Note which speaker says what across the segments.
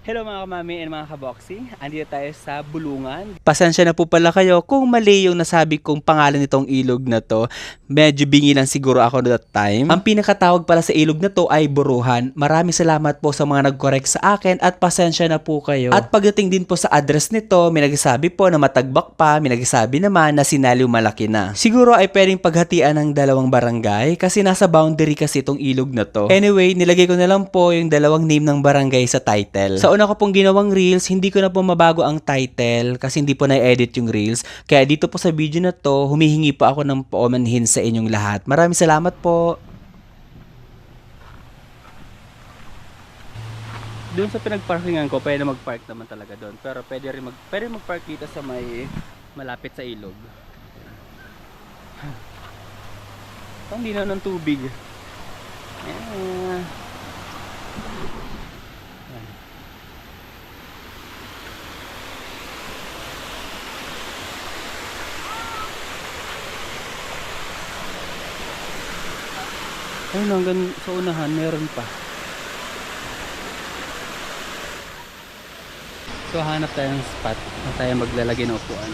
Speaker 1: Hello mga kamami and mga kaboxing. Andito tayo sa Bulungan. Pasensya na po pala kayo kung mali yung nasabi kong pangalan nitong ilog na to. Medyo bingi lang siguro ako that time. Ang pinakatawag pala sa ilog na to ay Buruhan. Maraming salamat po sa mga nag-correct sa akin at pasensya na po kayo. At pagdating din po sa address nito, may nagsasabi po na matagbak pa, may nagsasabi naman na sinaliw malaki na. Siguro ay pwedeng paghatian ng dalawang barangay kasi nasa boundary kasi itong ilog na to. Anyway, nilagay ko na lang po yung dalawang name ng barangay sa title. Sa una ko pong ginawang reels, hindi ko na po mabago ang title kasi hindi po na-edit yung reels. Kaya dito po sa video na to, humihingi po ako ng paumanhin sa inyong lahat. Maraming salamat po. Doon sa pinagparkingan ko, pwede mag-park naman talaga doon. Pero pwede rin mag pwede mag-park dito sa may malapit sa ilog. Ang linaw ng tubig. Ayan. Ayun, hanggang sa unahan, meron pa. So, hanap tayo ng spot na tayo maglalagay ng upuan.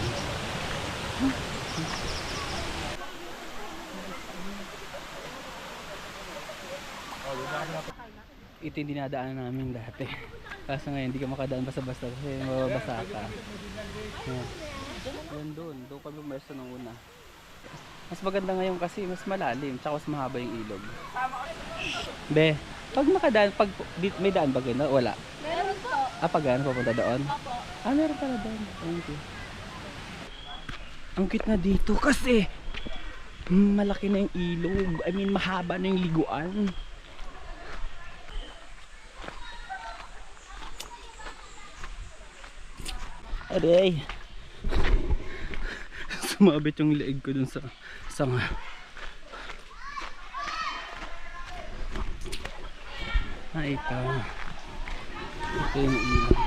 Speaker 1: Ito yung dinadaanan namin dati. Kaso ngayon, hindi ka makadaan basta-basta kasi mababasa ka. Yan. Doon. Doon kami umesto nung una. Mas maganda ngayon kasi mas malalim, tsaka mas mahaba yung ilog. Be, pag nakadaan, pag di, may daan ba gano'n? Wala.
Speaker 2: Meron po.
Speaker 1: Ah, pag ano, papunta doon?
Speaker 2: Opo.
Speaker 1: Ah, meron pala doon. Thank you. Ang cute na dito kasi malaki na yung ilog. I mean, mahaba na yung liguan. Aray. Sumabit yung leeg ko dun sa sanga. Ah, ito. Ito yung ilog.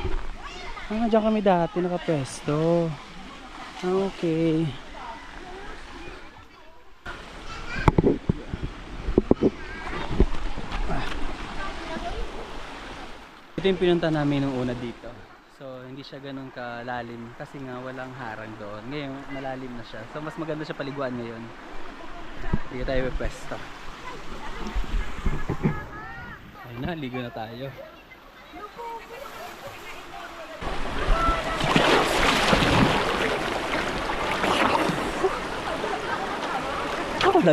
Speaker 1: Ah, dyan kami dati nakapwesto. Ah, okay. Ah. Ito yung pinunta namin nung una dito. Hindi siya ganun kalalim kasi nga walang harang doon. Ngayon, malalim na siya. So, mas maganda siya paliguan ngayon. Hindi tayo pwesto. Ayun na, ligo na tayo. Ako,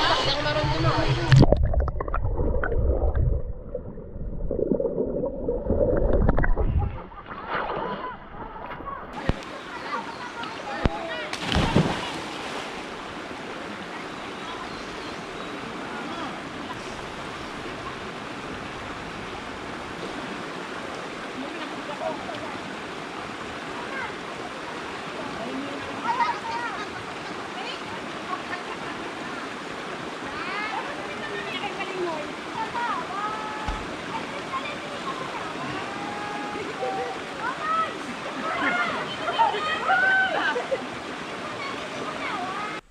Speaker 1: labig.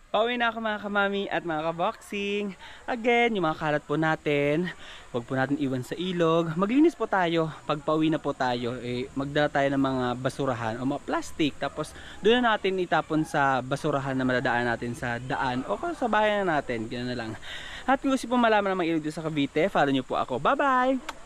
Speaker 1: Pauwi na ako mga kamami at mga kaboxing. Again, yung mga kalat po natin, huwag po natin iwan sa ilog. Maglinis po tayo. Pag pauwi na po tayo, eh, magdala tayo ng mga basurahan o mga plastic. Tapos doon na natin itapon sa basurahan na madadaan natin sa daan o sa bahay na natin. Ganun na lang. At kung gusto po malaman ng mga ilog dito sa Cavite, follow nyo po ako. Bye-bye!